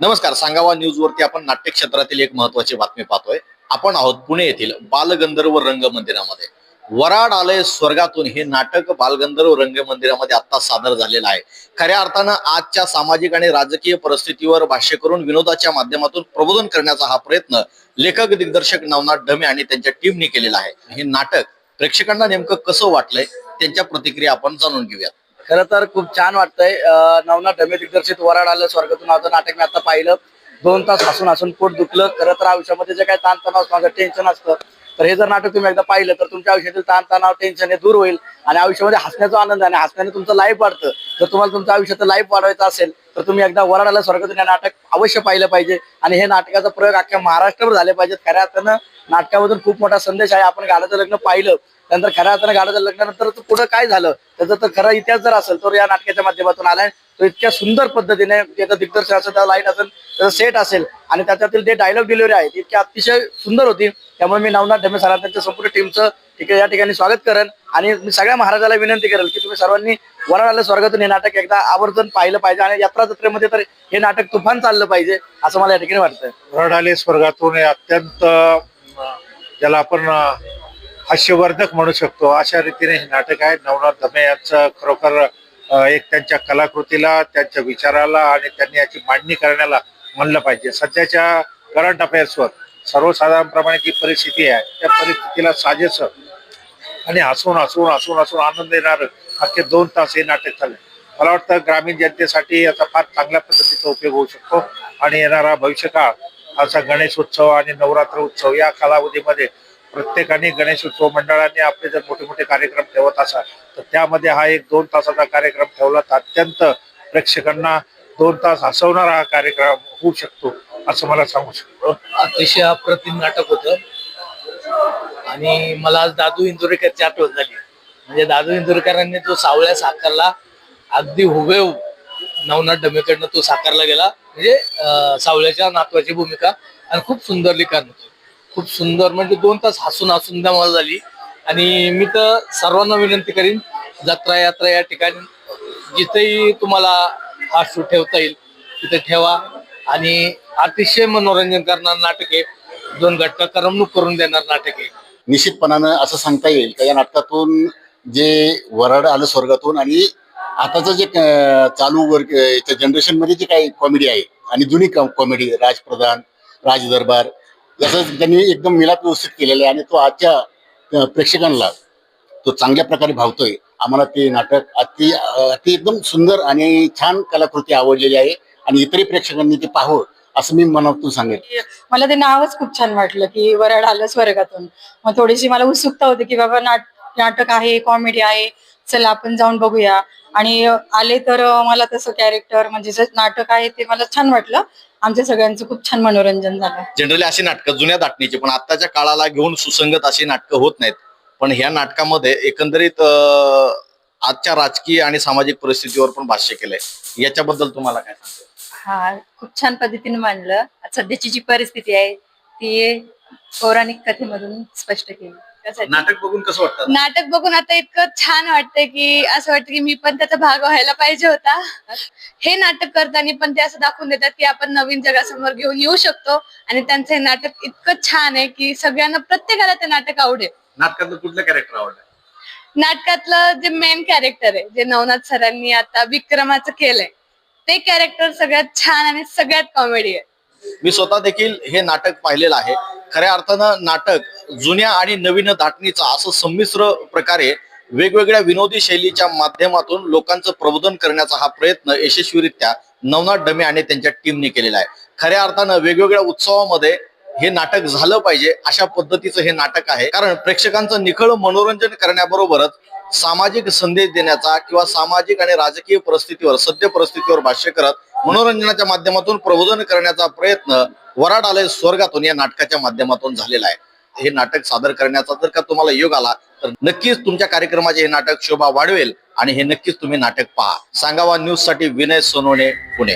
नमस्कार सांगावा न्यूज वरती आपण नाट्य क्षेत्रातील एक महत्वाची बातमी पाहतोय. आपण आहोत पुणे येथील बालगंधर्व रंग मंदिरामध्ये वराड आलय स्वर्गातून हे नाटक बालगंधर्व रंग मंदिरामध्ये आता सादर झालेलं आहे. खऱ्या अर्थानं आजच्या सामाजिक आणि राजकीय परिस्थितीवर भाष्य करून विनोदाच्या माध्यमातून प्रबोधन करण्याचा हा प्रयत्न लेखक दिग्दर्शक नवनाथ ढमे आणि त्यांच्या टीमने केलेला आहे. हे नाटक प्रेक्षकांना नेमकं कसं वाटलंय त्यांच्या प्रतिक्रिया आपण जाणून घेऊयात. खरं तर खूप छान वाटतंय. नवनाथ ढमे दिग्दर्शित वराड आलं स्वर्गातून नावाचं नाटक मी आता पाहिलं. दोन तास हसून हसून पोट दुखलं. खरं तर आयुष्यामध्ये जे काही ताणतणाव माझं टेन्शन असतं. तर हे जर नाटक तुम्ही एकदा पाहिलं तर तुमच्या आयुष्यातील ताणतणाव टेन्शन हे दूर होईल आणि आयुष्यामध्ये हसण्याचा आनंद आणि हसण्याने तुमचं लाईफ वाढतं. जर तुम्हाला तुमच्या आयुष्याचं लाईफ वाढवायचं असेल तर तुम्ही एकदा वराडाला आलं स्वर्गातून हे नाटक अवश्य पाहिलं पाहिजे आणि हे नाटकाचा प्रयोग अख्ख्या महाराष्ट्रावर झाले पाहिजेत. खऱ्या अर्थानं नाटकामधून खूप मोठा संदेश आहे. आपण गाण्याचं लग्न पाहिलं नंतर खऱ्या अर्थानं गाण्याचं लग्नानंतर तो पुढे काय झालं? त्याचा तर खरा इतिहास जर असेल तर या नाटकाच्या माध्यमातून आलाय. तो इतक्या सुंदर पद्धतीने त्याचं दिग्दर्शन असेल त्या लाइट असेल त्याचा सेट असेल आणि त्याच्यातील जे डायलॉग डिलिव्हरी आहे ती इतकी अतिशय सुंदर होती. त्यामुळे मी नवनाथ ढमे सरांना त्यांच्या संपूर्ण टीमचं ठीक या ठिकाणी स्वागत करेन. आणि मी सगळ्या महाराजाला विनंती करेल की तुम्ही सर्वांनी वराड आलं स्वर्गातून हे नाटक एकदा आवर्जून पाहिलं पाहिजे. आणि यात्रा जत्रेमध्ये तर हे नाटक तुफान चाललं पाहिजे असं मला या ठिकाणी वाटतं रडाले स्वर्गातून हे अत्यंत ज्याला आपण हास्यवर्धक म्हणू शकतो. अशा रीतीने हे नाटक आहे. नवनाथ धमे यांचं खरोखर एक त्यांच्या कलाकृतीला त्यांच्या विचाराला आणि त्यांनी याची मांडणी करण्याला म्हणलं पाहिजे. सध्याच्या करंट अफेअर्सवर सर्वसाधारणप्रमाणे जी परिस्थिती आहे त्या परिस्थितीला साजेस आणि हसून हसून हसून हसून आनंद येणार अख्खे दोन तास हे नाटक झाले. मला वाटतं ग्रामीण जनतेसाठी याचा फार चांगल्या पद्धतीचा उपयोग होऊ शकतो आणि येणारा भविष्यकाळ असा गणेश उत्सव आणि नवरात्र उत्सव या कालावधीमध्ये प्रत्येकाने गणेश उत्सव मंडळाने आपले जर मोठे मोठे कार्यक्रम ठेवत असाल तर त्यामध्ये हा एक दोन तासाचा कार्यक्रम ठेवला तर अत्यंत प्रेक्षकांना दोन तास हसवणारा हा कार्यक्रम होऊ शकतो असं मला सांगू शकतो. अतिशय अप्रतिम नाटक होतं. आणि मला आज दादू इंदुरेकरची आठवण झाली. म्हणजे दादू इंदुरेकरांनी तो सावळ्या साकारला अगदी हुबेहूब नवनाथ डमेकडनं तो साकारला गेला. म्हणजे सावळ्याच्या नातवाची भूमिका आणि खूप सुंदर लिखाण होतं. खूप सुंदर म्हणजे दोन तास हसून हसून धमाल झाली. आणि मी तर सर्वांना विनंती करीन जत्रा यात्रा या ठिकाणी जिथेही तुम्हाला हा शो ठेवता येईल तिथे ठेवा. आणि अतिशय मनोरंजन करणार नाटक आहे दोन घटका करमणूक करून देणार नाटक आहे निश्चितपणानं असं सांगता येईल का या नाटकातून जे वराड आलं स्वर्गातून आणि आताचं जे चालू वर्ग याच्या जनरेशनमध्ये जे काही कॉमेडी आहे आणि जुनी कॉमेडी राजप्रधान राज दरबार याचा त्यांनी एकदम मिलाप व्यवस्थित केलेला आहे आणि तो आजच्या प्रेक्षकांना तो चांगल्या प्रकारे भावतोय. आम्हाला ते नाटक अति अति एकदम सुंदर आणि छान कलाकृती आवडलेली आहे आणि इतरही प्रेक्षकांनी ते पाहावं असं मी मनातून सांगेल मला ते नावच खूप छान वाटलं की वराड आलं स्वर्गातून. मग थोडीशी मला उत्सुकता होती की बाबा नाट नाटक आहे कॉमेडी आहे चला आपण जाऊन बघूया. आणि आले तर मला तसं कॅरेक्टर म्हणजे जे नाटक आहे ते मला छान वाटलं. आमच्या सगळ्यांचं खूप छान मनोरंजन झालं. जनरली अशी नाटकं जुन्या दाटणीची पण आताच्या काळाला घेऊन सुसंगत अशी नाटकं होत नाहीत. पण ह्या नाटकामध्ये एकंदरीत अं, आजच्या राजकीय आणि सामाजिक परिस्थितीवर पण भाष्य केलंय. याच्याबद्दल तुम्हाला काय सांगतो हा खूप छान पद्धतीने मांडलं. सध्याची जी परिस्थिती आहे ती पौराणिक कथेमधून स्पष्ट केली. नाटक बघून कसं वाटतं नाटक बघून आता इतकं छान वाटतंय की असं वाटतं की मी पण त्याचा भाग व्हायला पाहिजे होता. हे नाटक करताना पण ते असं दाखवून देतात की आपण नवीन जगासमोर घेऊन येऊ शकतो. आणि त्यांचं हे नाटक इतकं छान आहे की सगळ्यांना प्रत्येकाला ते नाटक आवडेल. नाटकातलं कुठलं कॅरेक्टर आवडलं? नाटकातलं जे मेन कॅरेक्टर आहे जे नवनाथ सरांनी आता विक्रमाचं केलंय ते कॅरेक्टर सगळ्यात छान आणि सगळ्यात कॉमेडी आहे. मी स्वतः देखील हे नाटक पाहिलेलं आहे. खऱ्या अर्थानं नाटक जुन्या आणि नवीन दाटणीचा असं संमिश्र प्रकारे वेगवेगळ्या विनोदी शैलीच्या माध्यमातून लोकांचं प्रबोधन करण्याचा हा प्रयत्न यशस्वीरित्या नवनाथ डमे आणि त्यांच्या टीमने केलेला आहे. खऱ्या अर्थानं वेगवेगळ्या उत्सवामध्ये हे नाटक झालं पाहिजे अशा पद्धतीचं हे नाटक आहे. कारण प्रेक्षकांचं निखळ मनोरंजन करण्याबरोबरच सामाजिक संदेश देण्याचा किंवा सामाजिक आणि राजकीय परिस्थितीवर सद्य परिस्थितीवर भाष्य करत मनोरंजनाच्या माध्यमातून प्रबोधन करण्याचा प्रयत्न वराड आलय स्वर्गातून या नाटकाच्या माध्यमातून झालेला आहे. हे नाटक सादर करण्याचा जर का तुम्हाला योग आला तर नक्कीच तुमच्या कार्यक्रमाचे हे नाटक शोभा वाढवेल आणि हे नक्कीच तुम्ही नाटक पहा. सांगावा न्यूजसाठी विनय सोनवणे पुणे.